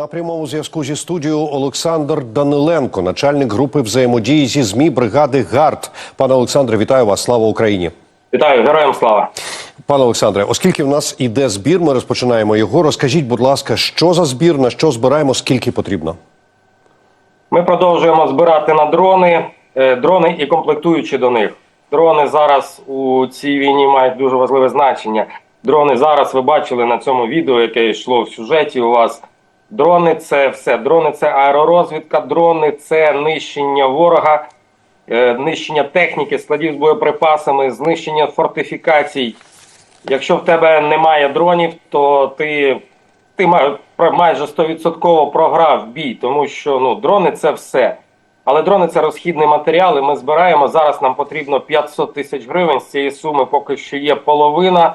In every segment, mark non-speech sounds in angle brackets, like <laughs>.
на прямому зв'язку зі студією Олександр Даниленко, начальник групи взаємодії зі змі бригади ГАРД. Пане Олександре, вітаю вас! Слава Україні! Вітаю, героям слава. Пане Олександре, оскільки в нас іде збір, ми розпочинаємо його. Розкажіть, будь ласка, що за збір, на що збираємо, скільки потрібно? Ми продовжуємо збирати на дрони, е, дрони і комплектуючі до них. Дрони зараз у цій війні мають дуже важливе значення. Дрони зараз ви бачили на цьому відео, яке йшло в сюжеті. У вас дрони це все. Дрони це аеророзвідка, дрони це нищення ворога, е, нищення техніки, складів з боєприпасами, знищення фортифікацій. Якщо в тебе немає дронів, то ти, ти майже 100% програв бій, тому що ну, дрони це все. Але дрони це розхідний матеріал, і ми збираємо. Зараз нам потрібно 500 тисяч гривень. З цієї суми поки що є половина.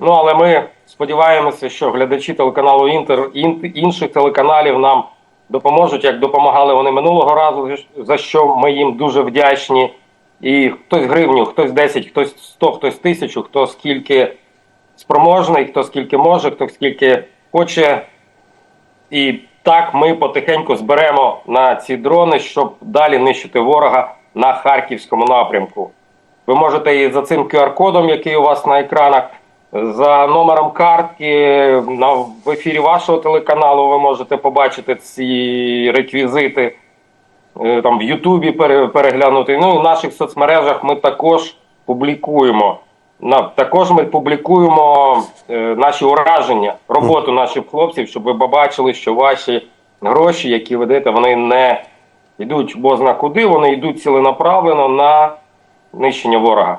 Ну але ми сподіваємося, що глядачі телеканалу Інтер ін- інших телеканалів нам допоможуть, як допомагали вони минулого разу, за що ми їм дуже вдячні. І хтось гривню, хтось 10, хтось 100, хтось тисячу, хто скільки спроможний, хто скільки може, хто скільки хоче. І так ми потихеньку зберемо на ці дрони, щоб далі нищити ворога на харківському напрямку. Ви можете і за цим QR-кодом, який у вас на екранах, за номером картки на в ефірі вашого телеканалу ви можете побачити ці реквізити. Е, Там в Ютубі переглянути. Ну і в наших соцмережах ми також публікуємо. На, також ми публікуємо е, наші ураження, роботу наших хлопців, щоб ви побачили, що ваші гроші, які ведете, вони не йдуть бозна куди, вони йдуть ціленаправлено на нищення ворога.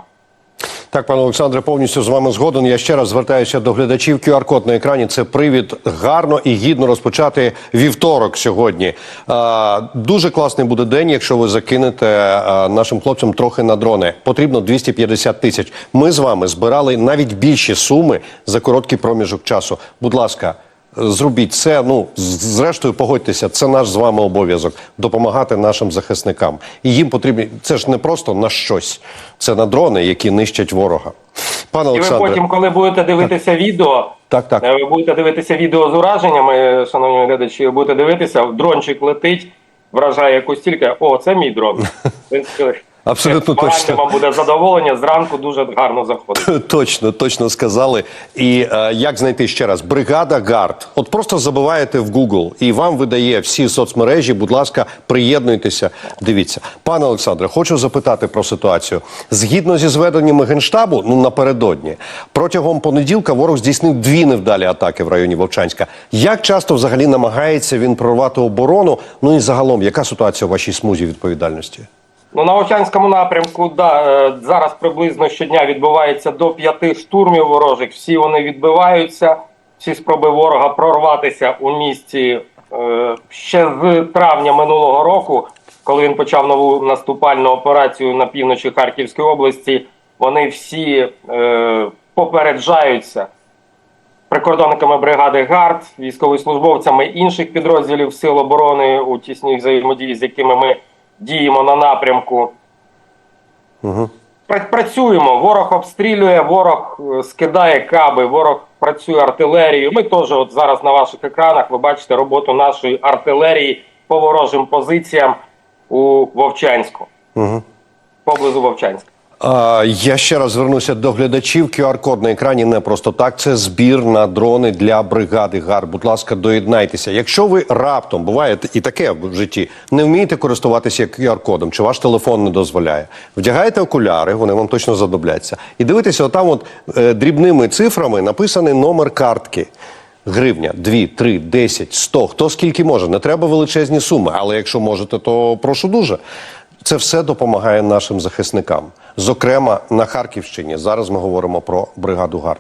Так, пане Олександре, повністю з вами згоден. Я ще раз звертаюся до глядачів. QR-код на екрані це привід гарно і гідно розпочати вівторок сьогодні. А, дуже класний буде день, якщо ви закинете а, нашим хлопцям трохи на дрони. Потрібно 250 тисяч. Ми з вами збирали навіть більші суми за короткий проміжок часу. Будь ласка. Зробіть це. Ну зрештою, погодьтеся, це наш з вами обов'язок допомагати нашим захисникам. І їм потрібні це ж не просто на щось, це на дрони, які нищать ворога. Пане І ви потім, коли будете дивитися відео, так, так. е, ви будете дивитися відео з ураженнями, шановні глядачі, будете дивитися, дрончик летить, вражає якусь тільки, о, це мій дрон. <laughs> Абсолютно моральне точно. вам буде задоволення, зранку дуже гарно заходить. <laughs> Точно, точно сказали. І е, як знайти ще раз? Бригада Гард. От просто забиваєте в Google і вам видає всі соцмережі. Будь ласка, приєднуйтеся. Дивіться, пане Олександре, хочу запитати про ситуацію. Згідно зі зведеннями генштабу, ну напередодні протягом понеділка ворог здійснив дві невдалі атаки в районі Вовчанська. Як часто взагалі намагається він прорвати оборону? Ну і загалом, яка ситуація у вашій смузі відповідальності? Ну, на Овчанському напрямку, да, е, зараз приблизно щодня відбувається до п'яти штурмів ворожих. Всі вони відбиваються. Всі спроби ворога прорватися у місті е, ще з травня минулого року, коли він почав нову наступальну операцію на півночі Харківської області. Вони всі е, попереджаються прикордонниками бригади ГАРД, військовослужбовцями інших підрозділів Сил оборони у тісній взаємодії, з якими ми діємо на напрямку. Угу. Працюємо. Ворог обстрілює, ворог е, скидає каби, ворог працює артилерією. Ми теж, от зараз на ваших екранах, ви бачите роботу нашої артилерії по ворожим позиціям у Вовчанську, Угу. поблизу Вовчанська. Я ще раз звернуся до глядачів. QR-код на екрані не просто так. Це збір на дрони для бригади ГАР. Будь ласка, доєднайтеся. Якщо ви раптом буває і таке в житті, не вмієте користуватися QR-кодом, чи ваш телефон не дозволяє, вдягаєте окуляри, вони вам точно задобляться, і дивитеся, отам, от е, дрібними цифрами написаний номер картки. Гривня, 2, 3, 10, 100, хто скільки може. Не треба величезні суми, але якщо можете, то прошу дуже. Це все допомагає нашим захисникам. Зокрема, на Харківщині. Зараз ми говоримо про бригаду ГАРД.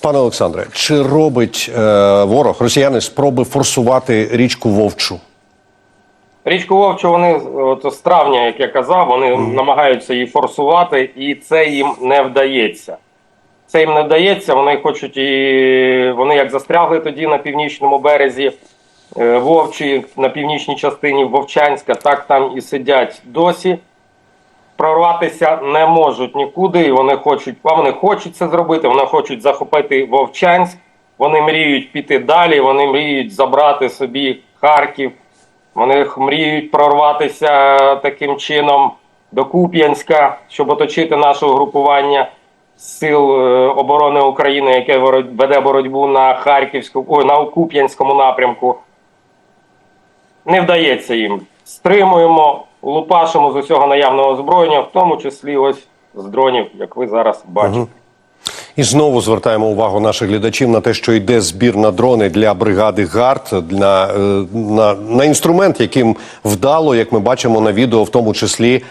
Пане Олександре, чи робить е, ворог, росіяни спроби форсувати річку Вовчу? Річку Вовчу вони от з травня, як я казав, вони намагаються її форсувати, і це їм не вдається. Це їм не вдається. Вони хочуть і вони як застрягли тоді на північному березі Вовчі, на північній частині Вовчанська, так там і сидять досі. Прорватися не можуть нікуди, і вони хочуть, а вони хочуть це зробити. Вони хочуть захопити Вовчанськ, Вони мріють піти далі, вони мріють забрати собі Харків, вони мріють прорватися таким чином до Куп'янська, щоб оточити наше угрупування сил е, оборони України, яке веде боротьбу на Харківську, ой, на Куп'янському напрямку. Не вдається їм. Стримуємо, лупашимо з усього наявного озброєння, в тому числі ось з дронів, як ви зараз бачите. І знову звертаємо увагу наших глядачів на те, що йде збір на дрони для бригади ГАРД, на, е, на, на інструмент, яким вдало, як ми бачимо на відео, в тому числі.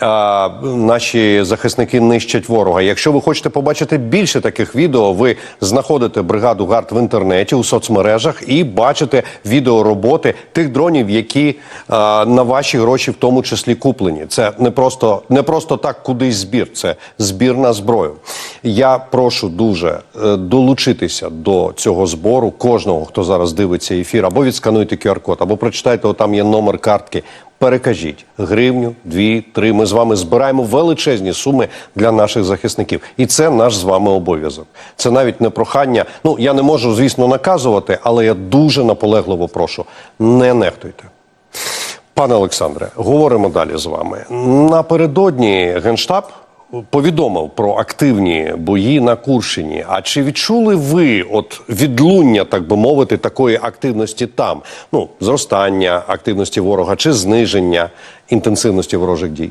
А, Наші захисники нищать ворога. Якщо ви хочете побачити більше таких відео, ви знаходите бригаду ГАРД в інтернеті у соцмережах і бачите відео роботи тих дронів, які а, на ваші гроші в тому числі куплені. Це не просто не просто так кудись збір, це збір на зброю. Я прошу дуже е, долучитися до цього збору кожного, хто зараз дивиться ефір, або відскануйте QR-код, або прочитайте, там є номер картки. Перекажіть гривню, дві, три. Ми з вами збираємо величезні суми для наших захисників, і це наш з вами обов'язок. Це навіть не прохання. Ну я не можу, звісно, наказувати, але я дуже наполегливо прошу: не нехтуйте. Пане Олександре, говоримо далі з вами. Напередодні Генштаб повідомив про активні бої на Курщині. А чи відчули ви от відлуння, так би мовити, такої активності там? Ну, зростання активності ворога чи зниження інтенсивності ворожих дій?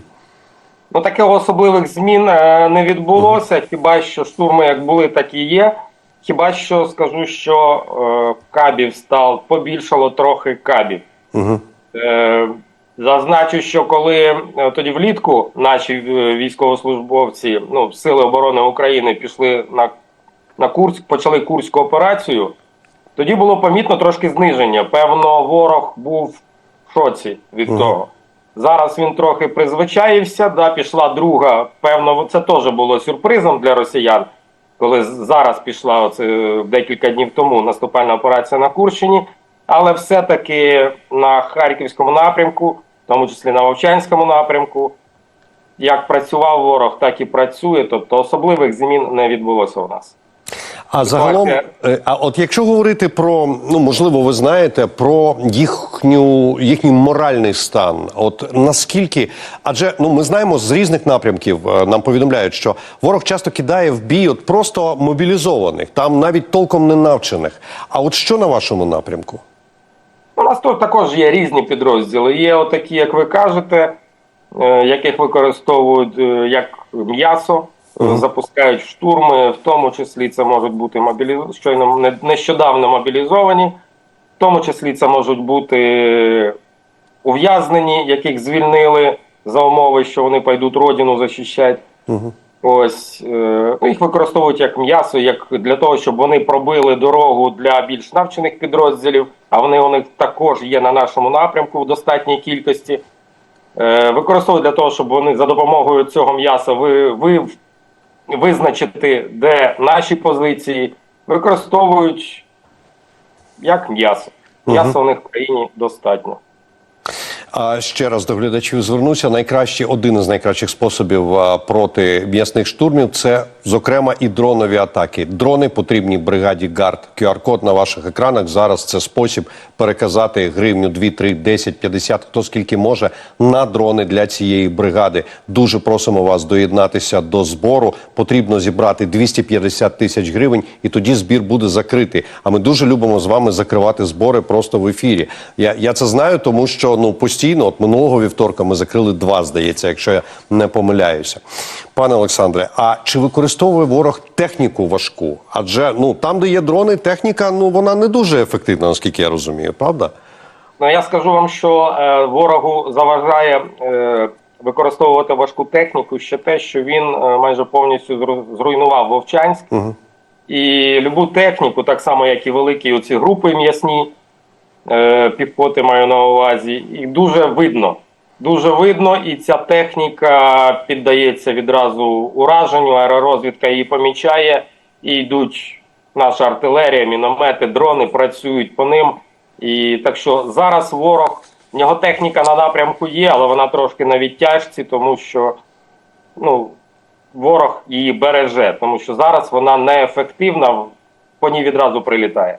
Ну, таких особливих змін е, не відбулося. Хіба що штурми як були, так і є. Хіба що скажу, що е, кабів став побільшало трохи кабів. Угу. Е, зазначу, що коли е, тоді влітку наші е, військовослужбовці, ну, Сили оборони України пішли на, на Курськ, почали Курську операцію, тоді було помітно трошки зниження. Певно, ворог був в шоці від того. Зараз він трохи призвичаївся, да, пішла друга. Певно, це теж було сюрпризом для росіян, коли зараз пішла оце, е, декілька днів тому наступальна операція на Курщині. Але все-таки на Харківському напрямку, в тому числі на Вовчанському напрямку, як працював ворог, так і працює. Тобто особливих змін не відбулося у нас. А загалом, е, а от якщо говорити про ну можливо, ви знаєте про їхню їхній моральний стан, от наскільки, адже ну ми знаємо з різних напрямків, е, нам повідомляють, що ворог часто кидає в бій от просто мобілізованих, там навіть толком не навчених. А от що на вашому напрямку? У нас тут також є різні підрозділи. Є отакі, як ви кажете, е, яких використовують е, як м'ясо, запускають штурми, в тому числі це можуть бути мобілі... щойно нещодавно мобілізовані, в тому числі це можуть бути ув'язнені, яких звільнили за умови, що вони пойдуть родину захищати. Угу. Ось е, їх використовують як м'ясо, як для того, щоб вони пробили дорогу для більш навчених підрозділів. А вони у них також є на нашому напрямку в достатній кількості. Е, використовують для того, щоб вони за допомогою цього м'яса ви, ви визначити, де наші позиції, використовують як м'ясо. М'яса у них в країні достатньо. А ще раз до глядачів звернуся. Найкращий один із найкращих способів проти м'ясних штурмів це зокрема і дронові атаки. Дрони потрібні бригаді ГАРД. QR-код на ваших екранах. Зараз це спосіб переказати гривню 2, 3, 10, 50, хто скільки може на дрони для цієї бригади. Дуже просимо вас доєднатися до збору. Потрібно зібрати 250 тисяч гривень, і тоді збір буде закритий. А ми дуже любимо з вами закривати збори просто в ефірі. Я, я це знаю, тому що ну постійно, от минулого вівторка, ми закрили два, здається, якщо я не помиляюся. Пане Олександре, а чи використовує ворог техніку важку? Адже ну там, де є дрони, техніка ну вона не дуже ефективна, наскільки я розумію, правда? Ну я скажу вам, що е, ворогу заважає е, використовувати важку техніку ще те, що він е, майже повністю зруйнував Вовчанськ. Угу. І любу техніку, так само як і великі оці групи м'ясні е, піхоти маю на увазі, їх дуже видно. Дуже видно, і ця техніка піддається відразу ураженню, аеророзвідка її помічає, і йдуть наша артилерія, міномети, дрони працюють по ним. І так що зараз ворог, в нього техніка на напрямку є, але вона трошки на відтяжці, тому що ну, ворог її береже, тому що зараз вона неефективна по ній відразу прилітає.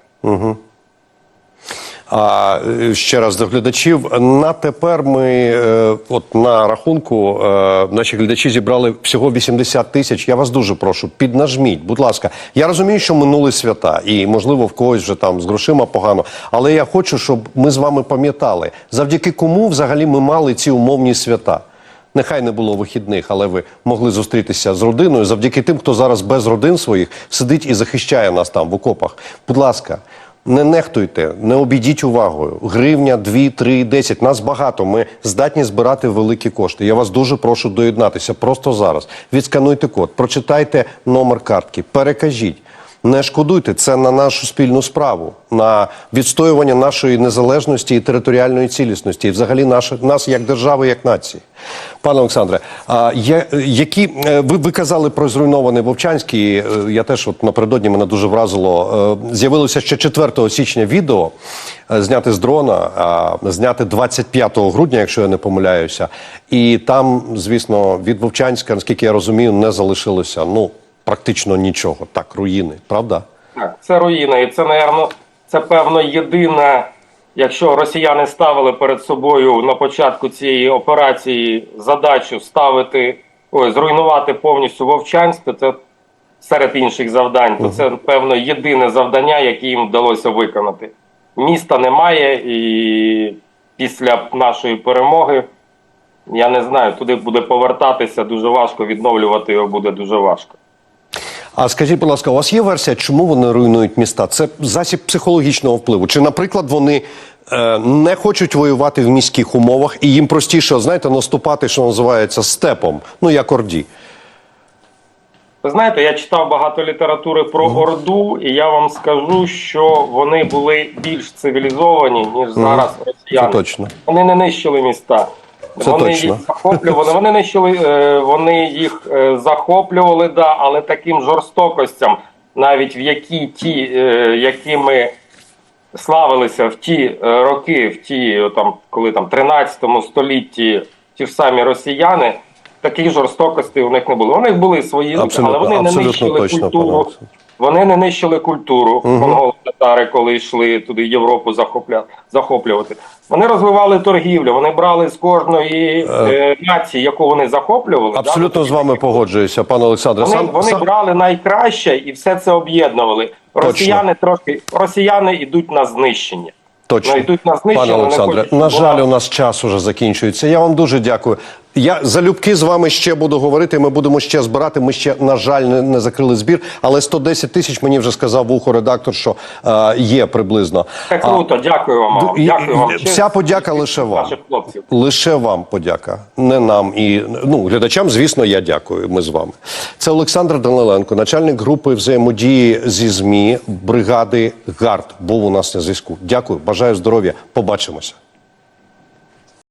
А е, ще раз до глядачів. На тепер ми е, от на рахунку е, наші глядачі зібрали всього 80 тисяч. Я вас дуже прошу, піднажміть, будь ласка. Я розумію, що минули свята, і можливо в когось вже там з грошима погано. Але я хочу, щоб ми з вами пам'ятали, завдяки кому взагалі ми мали ці умовні свята. Нехай не було вихідних, але ви могли зустрітися з родиною завдяки тим, хто зараз без родин своїх сидить і захищає нас там в окопах. Будь ласка, не нехтуйте, не обійдіть увагою. Гривня, дві, три, десять. Нас багато. Ми здатні збирати великі кошти. Я вас дуже прошу доєднатися просто зараз. Відскануйте код, прочитайте номер картки, перекажіть. Не шкодуйте, це на нашу спільну справу, на відстоювання нашої незалежності і територіальної цілісності, і взагалі наше, нас як держави, як нації. Пане Олександре, а є, які е, ви, ви казали про зруйнований Вовчанський. е, Я теж от напередодні мене дуже вразило. е, З'явилося ще 4 січня відео, зняте з дрона, а зняте 25 грудня, якщо я не помиляюся. І там, звісно, від Вовчанська, наскільки я розумію, не залишилося ну практично нічого. Так, руїни, правда? Так, це руїна, і це, напевно, це певно єдине, якщо росіяни ставили перед собою на початку цієї операції задачу ставити, ой, зруйнувати повністю Вовчанськ, то це серед інших завдань, то це певно єдине завдання, яке їм вдалося виконати. Міста немає, і після нашої перемоги. Я не знаю, туди буде повертатися дуже важко, відновлювати його буде дуже важко. А скажіть, будь ласка, у вас є версія, чому вони руйнують міста? Це засіб психологічного впливу? Чи, наприклад, вони е, не хочуть воювати в міських умовах і їм простіше, знаєте, наступати, що називається степом, ну як орді? Ви знаєте, я читав багато літератури про Орду, і я вам скажу, що вони були більш цивілізовані, ніж зараз росіяни. точно. Вони не нищили міста. Це вони точно. їх захоплювали. Вони нищили, е, вони їх е, захоплювали, да, але таким жорстокостям, навіть в які ті, е, якими славилися в ті роки, в ті, там, коли там 13 столітті ті ж самі росіяни, таких жорстокостей у них не було. У них були свої, Абсолютно, але вони не нищили пане культуру. Вони не нищили культуру монголо-татари, коли йшли туди Європу захопля... захоплювати. Вони розвивали торгівлю, вони брали з кожної е, нації, яку вони захоплювали. Абсолютно да, з вами погоджуюся, пане Олександре. вони, Сам, вони сам... брали найкраще і все це об'єднували. Росіяни трохи росіяни йдуть на знищення. Точно. Ну, йдуть на знищення, Пане Олександре, на жаль, у нас час уже закінчується. Я вам дуже дякую. Я залюбки з вами ще буду говорити. Ми будемо ще збирати. Ми ще, на жаль, не, не закрили збір, але 110 тисяч мені вже сказав вухо редактор, що е, є приблизно. Це круто, дякую вам. Дякую вам. Вся подяка лише вам. Лише вам подяка, не нам і ну глядачам. Звісно, я дякую. Ми з вами. Це Олександр Даниленко, начальник групи взаємодії зі змі бригади ГАРД. Був у нас на зв'язку. Дякую, бажаю здоров'я. Побачимося.